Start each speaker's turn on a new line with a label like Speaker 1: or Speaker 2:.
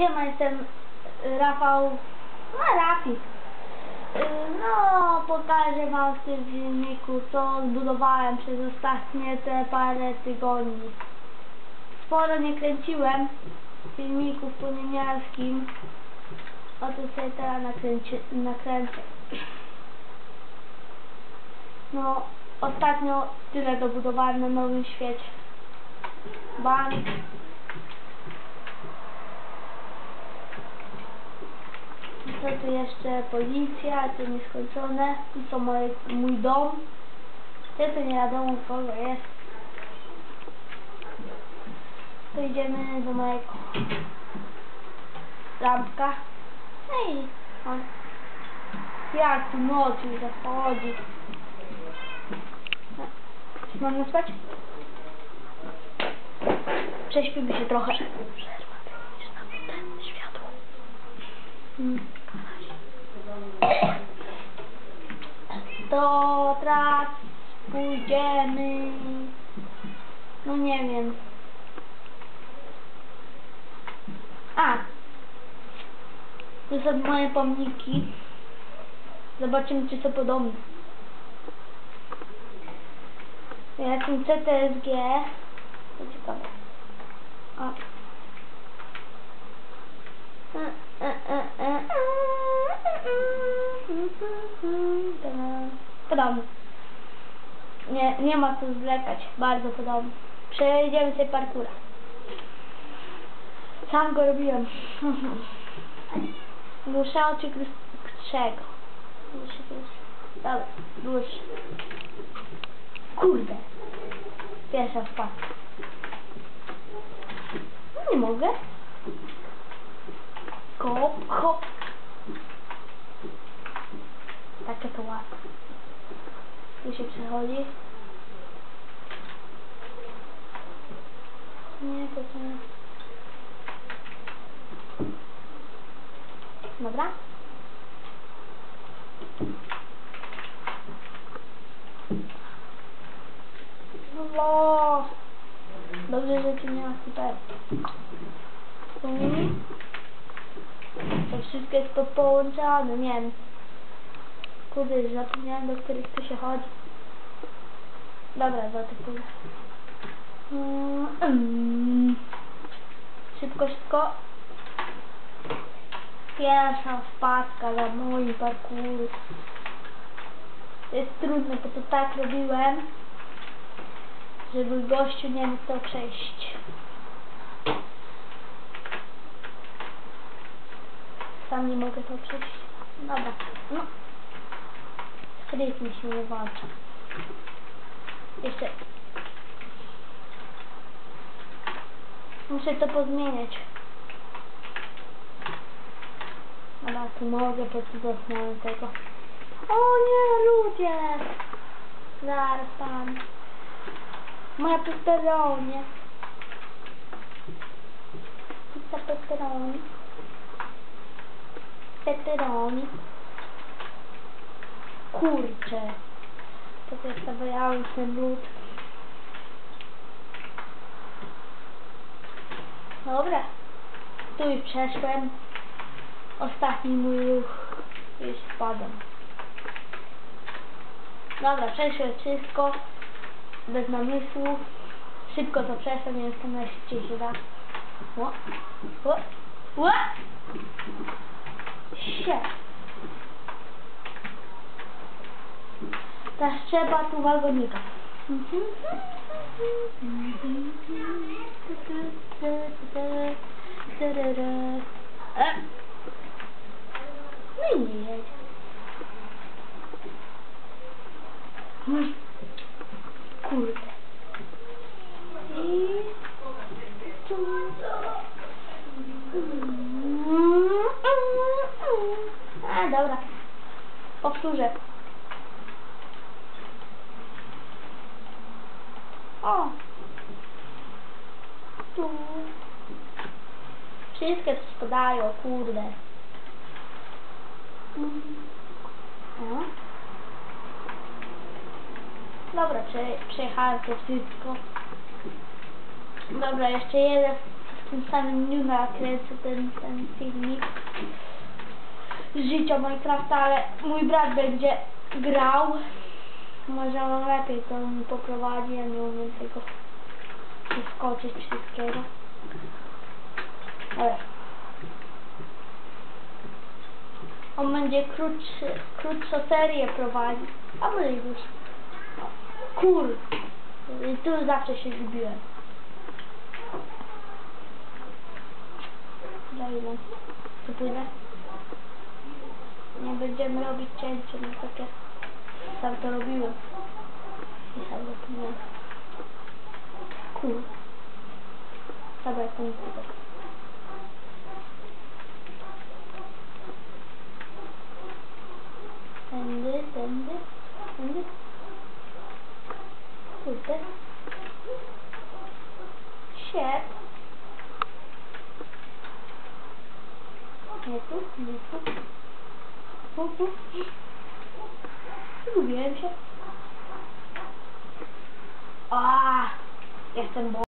Speaker 1: Siema, jestem Rafał, no Rafi. Y, No, pokażę wam w tym filmiku, co zbudowałem przez ostatnie te parę tygodni. Sporo nie kręciłem filmików po niemieckim. Oto sobie teraz nakręci, nakręcę. No, ostatnio tyle dobudowałem na Nowym Świecie. Bank. Co tu jeszcze? Policja, to nieskończone. Tu to moje, mój dom. Gdzie to nie wiadomo kogo jest. Tu idziemy do mojego lampka. No i on. Jak tu noc już zachodzi. No, mam spać? Prześpimy się trochę. Mm. To teraz pójdziemy. No nie wiem. A. Tu są moje pomniki. Zobaczymy, czy są podobne. Jakim CTSG. To ciekawe. A. Podobny. Nie, nie ma co zwlekać. Bardzo podobny. Przejdziemy sobie parkura. Sam go robiłem. Dłuższego czy krótszego? Dłuższy, krótszy. Dobra, dłuższy. Kurde. Pierwsza wpadka. No nie mogę. Hop, hop. Takie to łatwe. Przechodzi. Nie, to to nie. Dobra. No. Dobrze, że tu nie ma super. To wszystko jest po- połączone, nie wiem. Kurde, zapomniałem do których tu się chodzi. Dobra, pójdę. Mm, mm. Szybko, szybko. Pierwsza wpadka za moim parkouru. To jest trudne, bo to tak robiłem, żeby gościu nie mógł to przejść. Sam nie mogę to przejść. Dobra, no. Skryt mi się nie włącza. Jeszcze. Muszę to pozmieniać. Dobra, tu mogę, po co zasnąłem tego. O nie, ludzie! Zaraz pan. Moja pepperoni. Pizza pepperoni. Pepperoni. Kurczę. To też stawiałem ten lód. Dobra. Tu już przeszłem. Ostatni mój ruch. Już spadam. Dobra, przeszłem wszystko. Bez namysłu. Szybko to przeszłem, nie jestem najszybciej się da. O, o, o. Sie. Teraz trzeba tu wagonika. No i nie jedź. Kurde. I tu. A, dobra. Powtórzę. O! Tu. Wszystkie tu spadają, kurde. O. Dobra, prze, przejechałem to wszystko. Dobra, jeszcze jeden w tym samym dniu nakręcę ten, ten filmik z życia Minecrafta, ale mój brat będzie grał. Może on lepiej to mi poprowadzi, ja nie umiem tego przeskoczyć wszystkiego. Ale on będzie krótszy, krótszą serię prowadzić, a może już. Kur. I tu zawsze się zgubiłem. Ile? Tu pójdę? Nie będziemy robić cięcia, no takie to robiłem. I sam zapomniałem. Kur. Dobra, to nie tutaj. Tędy, tędy, tędy. Kurde. Siep. Nie tu, nie tu. Tu, tu. Zgubiłem się. A, jestem bo.